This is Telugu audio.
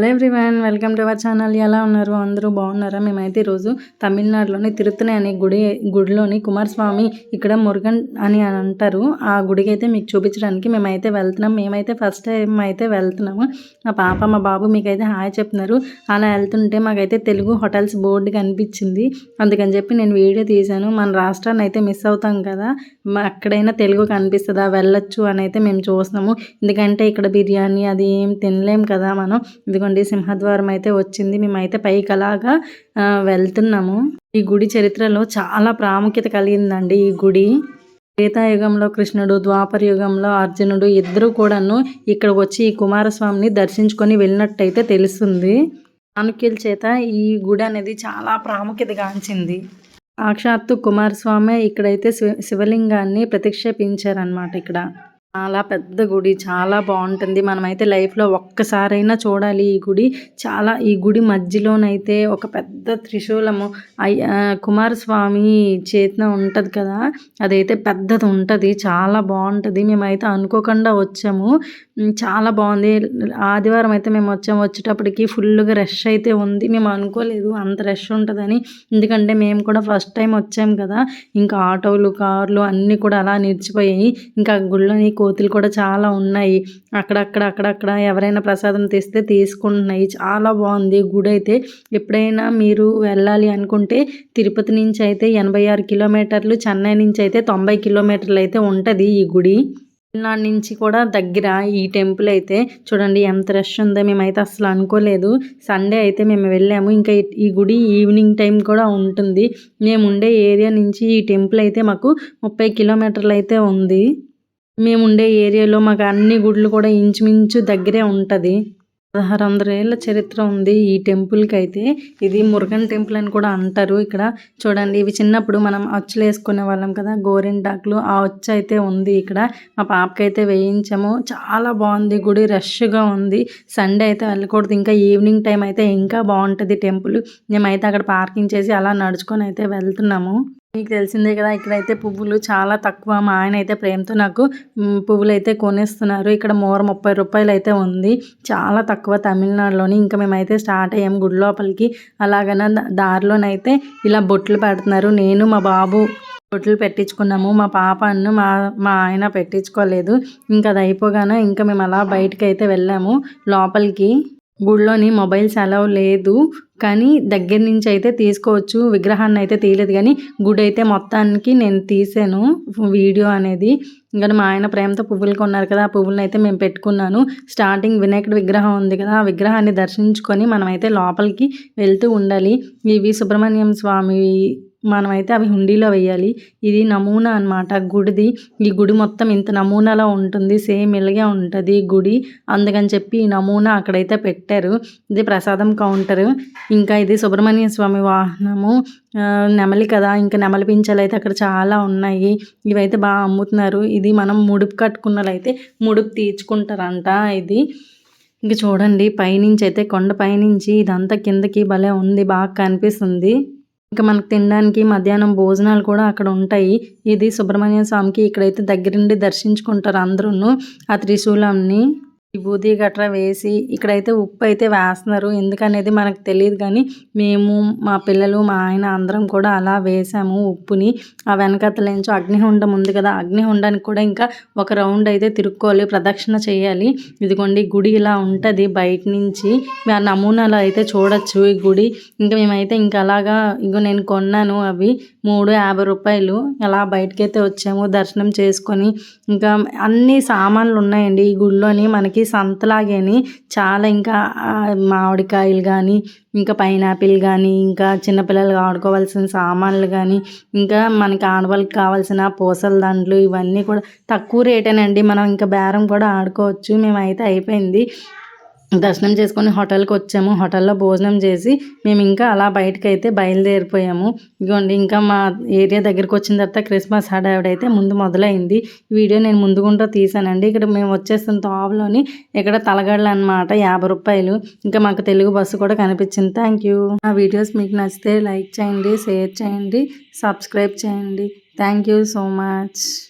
Hello everyone welcome to our channel. ఎలా ఉన్నారు? అందరూ బాగున్నారా? మేమైతే ఈరోజు తమిళనాడులోని తిరుత్తని అనే గుడి గుడిలోని కుమారస్వామి ఇక్కడ మురుగన్ అని అంటారు. ఆ గుడికి అయితే మీకు చూపించడానికి మేమైతే వెళ్తున్నాం. మేమైతే ఫస్ట్ టైం అయితే వెళ్తున్నాము. మా పాప మా బాబు మీకైతే హాయ్ చెప్తున్నారు. అలా వెళ్తుంటే మాకైతే తెలుగు హోటల్స్ బోర్డు కనిపించింది. అందుకని చెప్పి నేను వీడియో తీశాను. మన రాష్ట్రాన్ని అయితే మిస్ అవుతాం కదా. అక్కడైనా తెలుగు కనిపిస్తుందా? వెళ్ళొచ్చు అని అయితే మేము చూస్తున్నాము. ఎందుకంటే ఇక్కడ బిర్యానీ అది ఏం తినలేం కదా మనం. ఇదిగో నుండి సింహద్వారం అయితే వచ్చింది. మేమైతే పైకి అలాగా వెళ్తున్నాము. ఈ గుడి చరిత్రలో చాలా ప్రాముఖ్యత కలిగిందండి ఈ గుడి. త్రేతాయుగంలో కృష్ణుడు ద్వాపర యుగంలో అర్జునుడు ఇద్దరు కూడాను ఇక్కడ వచ్చి ఈ కుమారస్వామిని దర్శించుకొని వెళ్ళినట్టయితే తెలుస్తుంది. చాణుక్యుల చేత ఈ గుడి అనేది చాలా ప్రాముఖ్యత గాంచింది సాక్షాత్తు కుమారస్వామి ఇక్కడైతే శివ శివలింగాన్ని ప్రతిక్షేపించారనమాట ఇక్కడ. చాలా పెద్ద గుడి చాలా బాగుంటుంది. మనమైతే లైఫ్లో ఒక్కసారైనా చూడాలి ఈ గుడి. చాలా ఈ గుడి మధ్యలోనైతే ఒక పెద్ద త్రిశూలము. కుమారస్వామి చేతిన ఉంటుంది కదా అదైతే పెద్దది ఉంటుంది చాలా బాగుంటుంది. మేమైతే అనుకోకుండా వచ్చాము. చాలా బాగుంది. ఆదివారం అయితే మేము వచ్చాము వచ్చేటప్పటికి ఫుల్గా రష్ అయితే ఉంది. మేము అనుకోలేదు అంత రష్ ఉంటుందని. ఎందుకంటే మేము కూడా ఫస్ట్ టైం వచ్చాము కదా. ఇంకా ఆటోలు కార్లు అన్నీ కూడా అలా నిలిచిపోయాయి. ఇంకా గుళ్ళోని కోతులు కూడా చాలా ఉన్నాయి. అక్కడక్కడ అక్కడక్కడ ఎవరైనా ప్రసాదం తెస్తే తీసుకుంటున్నాయి. చాలా బాగుంది గుడి అయితే. ఎప్పుడైనా మీరు వెళ్ళాలి అనుకుంటే తిరుపతి నుంచి అయితే ఎనభై ఆరు కిలోమీటర్లు చెన్నై నుంచి అయితే తొంభై కిలోమీటర్లు అయితే ఉంటుంది ఈ గుడి. తమిళనాడు నుంచి కూడా దగ్గర ఈ టెంపుల్ అయితే చూడండి ఎంత రష్ ఉందో మేమైతే అసలు అనుకోలేదు. సండే అయితే మేము వెళ్ళాము. ఇంకా ఈ గుడి ఈవినింగ్ టైం కూడా ఉంటుంది. మేము ఉండే ఏరియా నుంచి ఈ టెంపుల్ అయితే మాకు ముప్పై కిలోమీటర్లు అయితే ఉంది. మేము ఉండే ఏరియాలో మాకు అన్ని గుడులు కూడా ఇంచుమించు దగ్గరే ఉంటుంది. పదహారు వందల ఏళ్ళ చరిత్ర ఉంది ఈ టెంపుల్కి అయితే ఇది మురుగన్ టెంపుల్ అని కూడా అంటారు ఇక్కడ. చూడండి ఇవి చిన్నప్పుడు మనం అచ్చులు వేసుకునే వాళ్ళం కదా గోరింటాకులు. ఆ అచ్చు అయితే ఉంది ఇక్కడ. మా పాపకి అయితే వేయించాము. చాలా బాగుంది గుడి రష్గా ఉంది. సండే అయితే వెళ్ళకూడదు. ఇంకా ఈవినింగ్ టైం అయితే ఇంకా బాగుంటుంది టెంపుల్. మేమైతే అక్కడ పార్కింగ్ చేసి అలా నడుచుకొని అయితే వెళ్తున్నాము. మీకు తెలిసిందే కదా ఇక్కడైతే పువ్వులు చాలా తక్కువ. మా ఆయన అయితే ప్రేమతో నాకు పువ్వులు అయితే కొనేస్తున్నారు. ఇక్కడ మోర ముప్పై రూపాయలు అయితే ఉంది. చాలా తక్కువ తమిళనాడులోని. ఇంకా మేమైతే స్టార్ట్ అయ్యాము గుడి లోపలికి. అలాగన దారిలోనైతే ఇలా బొట్లు పెడుతున్నారు. నేను మా బాబు బొట్లు పెట్టించుకున్నాము. మా పాప అన్ను మా మా ఆయన పెట్టించుకోలేదు. ఇంకా అది అయిపోగానే ఇంకా మేము అలా బయటకు అయితే వెళ్ళాము లోపలికి. గుడిలోని మొబైల్స్ అలవ్ లేదు. కానీ దగ్గర నుంచి అయితే తీసుకోవచ్చు. విగ్రహాన్ని అయితే తీయలేదు. కానీ గుడి అయితే మొత్తానికి నేను తీసాను వీడియో అనేది. ఇంకా మా ఆయన ప్రేమతో పువ్వులు కొన్నారు కదా ఆ పువ్వులను అయితే మేము పెట్టుకున్నాను. స్టార్టింగ్ వినాయకుడి విగ్రహం ఉంది కదా ఆ విగ్రహాన్ని దర్శించుకొని మనమైతే లోపలికి వెళ్తూ ఉండాలి. ఇవి సుబ్రహ్మణ్యం స్వామి మనమైతే అవి హుండీలో వేయాలి ఇది నమూనా అనమాట గుడిది ఈ గుడి మొత్తం ఇంత నమూనాలో ఉంటుంది. సేమ్ ఇలాగే ఉంటుంది గుడి. అందుకని చెప్పి ఈ నమూనా అక్కడైతే పెట్టారు. ఇది ప్రసాదం కౌంటర్. ఇంకా ఇది సుబ్రహ్మణ్య స్వామి వాహనము. నెమలి కదా. ఇంకా నెమలి పింఛలు అయితే అక్కడ చాలా ఉన్నాయి. ఇవైతే బాగా అమ్ముతున్నారు. ఇది మనం ముడుపు కట్టుకున్నలైతే ముడుపు తీర్చుకుంటారంట ఇది. ఇంక చూడండి పైనుంచి అయితే కొండ పైనుంచి ఇదంతా కిందకి భలే ఉంది. బాగా కనిపిస్తుంది. ఇంకా మనకు తినడానికి మధ్యాహ్నం భోజనాలు కూడా అక్కడ ఉంటాయి. ఇది సుబ్రహ్మణ్య స్వామికి ఇక్కడైతే దగ్గరుండి దర్శించుకుంటారు అందరూ ఆ త్రిశూలంని. విభూతి గట్రా వేసి ఇక్కడైతే ఉప్పు అయితే వేస్తున్నారు. ఎందుకనేది మనకు తెలియదు కానీ మేము మా పిల్లలు మా ఆయన అందరం కూడా అలా వేసాము ఉప్పుని. ఆ వెనకతలేంచో అగ్నిహుండం ఉంది కదా అగ్నిహుండానికి కూడా ఇంకా ఒక రౌండ్ అయితే తిరుక్కోవాలి ప్రదక్షిణ చేయాలి. ఇదిగోండి గుడి ఇలా ఉంటుంది బయట నుంచి. ఆ నమూనాలు అయితే చూడొచ్చు ఈ గుడి. ఇంకా మేమైతే ఇంకా అలాగా ఇంకో నేను కొన్నాను అవి మూడు యాభై రూపాయలు. అలా బయటకైతే వచ్చాము దర్శనం చేసుకొని. ఇంకా అన్ని సామాన్లు ఉన్నాయండి ఈ గుడిలోని. మనకి మనకి సంతలాగేని చాలా ఇంకా మామిడికాయలు కానీ ఇంకా పైనాపిల్ కానీ ఇంకా చిన్నపిల్లలు ఆడుకోవాల్సిన సామాన్లు కానీ ఇంకా మనకి ఆడవాళ్ళకి కావాల్సిన పూసల దండలు ఇవన్నీ కూడా తక్కువ రేటేనండి. మనం ఇంకా బేరం కూడా ఆడుకోవచ్చు. మేమైతే అయిపోయింది. దర్శనం చేసుకొని హోటల్కి వచ్చాము. హోటల్లో భోజనం చేసి మేము ఇంకా అలా బయటకు అయితే బయలుదేరిపోయాము. ఇదిగోండి ఇంకా మా ఏరియా దగ్గరికి వచ్చిన తర్వాత క్రిస్మస్ హడావిడైతే ముందు మొదలైంది. వీడియో నేను ముందుగుంటూ తీసానండి. ఇక్కడ మేము వచ్చేస్తున్న తావులోని ఇక్కడ తలగడలు అనమాట యాభై రూపాయలు. ఇంకా మాకు తెలుగు బస్సు కూడా కనిపించింది. Thank you. ఆ వీడియోస్ మీకు నచ్చితే లైక్ చేయండి షేర్ చేయండి సబ్స్క్రైబ్ చేయండి. Thank you so much.